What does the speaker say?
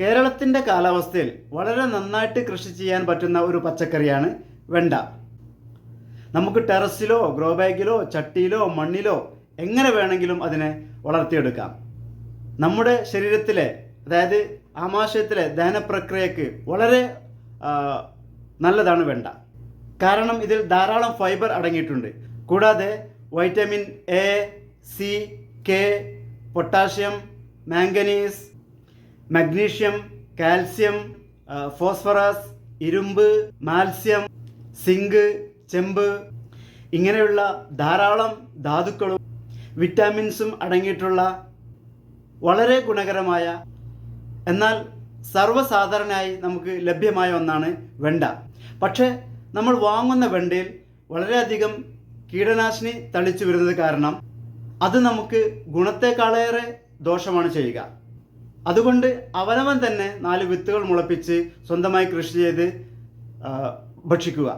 കേരളത്തിന്റെ കാലാവസ്ഥയിൽ വളരെ നന്നായിട്ട് കൃഷി ചെയ്യാൻ പറ്റുന്ന ഒരു പച്ചക്കറിയാണ് വെണ്ട. നമുക്ക് ടെറസിലോ ഗ്രോ ബാഗിലോ ചട്ടിയിലോ മണ്ണിലോ എങ്ങനെ വേണമെങ്കിലും അതിനെ വളർത്തിയെടുക്കാം. നമ്മുടെ ശരീരത്തിലെ അതായത് ആമാശയത്തിലെ ദഹന പ്രക്രിയക്ക് വളരെ നല്ലതാണ് വെണ്ട. കാരണം ഇതിൽ ധാരാളം ഫൈബർ അടങ്ങിയിട്ടുണ്ട്. കൂടാതെ vitamin A C K potassium manganese magnesium calcium phosphorus ഇരുമ്പ് മാൽസ്യം സിങ്ക് ചെമ്പ് ഇങ്ങനെയുള്ള ധാരാളം ധാതുക്കളും വിറ്റാമിൻസും അടങ്ങിയിട്ടുള്ള വളരെ ഗുണകരമായ എന്നാൽ സർവസാധാരണയായി നമുക്ക് ലഭ്യമായ ഒന്നാണ് വെണ്ട. പക്ഷേ നമ്മൾ വാങ്ങുന്ന വെണ്ടയിൽ വളരെയധികം കീടനാശിനി തളിച്ചു വരുന്നത് കാരണം അത് നമുക്ക് ഗുണത്തെക്കാളേറെ ദോഷമാണ് ചെയ്യുക. അതുകൊണ്ട് അവനവൻ തന്നെ നാല് വിത്തുകൾ മുളപ്പിച്ച് സ്വന്തമായി കൃഷി ചെയ്ത് ഭക്ഷിക്കുക.